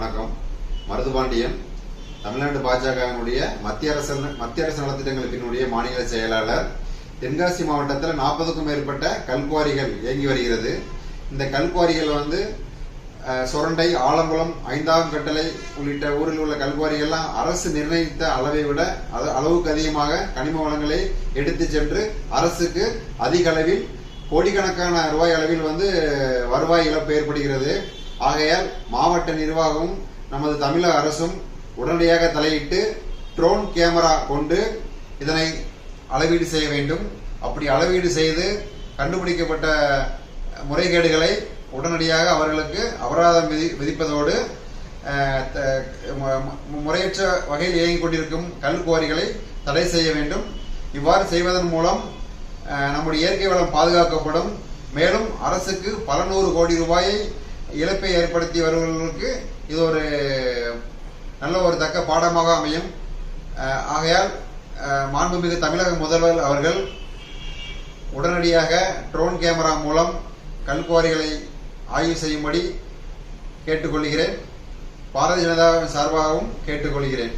வணக்கம். மருதுபாண்டியன் தமிழ்நாடு பாஜகவினுடைய மத்திய அரசு மத்திய அரசு நலத்திட்டங்களுக்கினுடைய மாநில செயலாளர். தென்காசி மாவட்டத்தில் நாற்பதுக்கும் மேற்பட்ட கல்குவாரிகள் இயங்கி வருகிறது. இந்த கல்குவாரிகள் வந்து சுரண்டை ஆலங்குளம் ஐந்தாம் கட்டளை உள்ளிட்ட ஊரில் உள்ள கல்குவாரிகள்லாம் அரசு நிர்ணயித்த அளவை விட அளவுக்கு அதிகமாக கனிம வளங்களை எடுத்து சென்று அரசுக்கு அதிக அளவில் கோடிக்கணக்கான ரூபாய் அளவில் வந்து வருவாய் இழப்பு ஏற்படுகிறது. ஆகையால் மாவட்ட நிர்வாகமும் நமது தமிழக அரசும் உடனடியாக தலையிட்டு ட்ரோன் கேமரா கொண்டு இதனை அளவீடு செய்ய வேண்டும். அப்படி அளவீடு செய்து கண்டுபிடிக்கப்பட்ட முறைகேடுகளை உடனடியாக அவர்களுக்கு அபராதம் விதி விதிப்பதோடு த- மு- முறையற்ற வகையில் இயங்கிக் கொண்டிருக்கும் கல்குவாரிகளை தடை செய்ய வேண்டும். இவ்வாறு செய்வதன் மூலம் நம்முடைய இயற்கை வளம் பாதுகாக்கப்படும். மேலும் அரசுக்கு பல நூறு கோடி ரூபாயை இழப்பை ஏற்படுத்தி வருபவர்களுக்கு இது ஒரு நல்ல ஒரு தக்க பாடமாக அமையும். ஆகையால் மாண்புமிகு தமிழக முதல்வர் அவர்கள் உடனடியாக ட்ரோன் கேமரா மூலம் கல்குவாரிகளை ஆய்வு செய்யும்படி கேட்டுக்கொள்கிறேன். பாரதிய ஜனதாவின் சார்பாகவும் கேட்டுக்கொள்கிறேன்.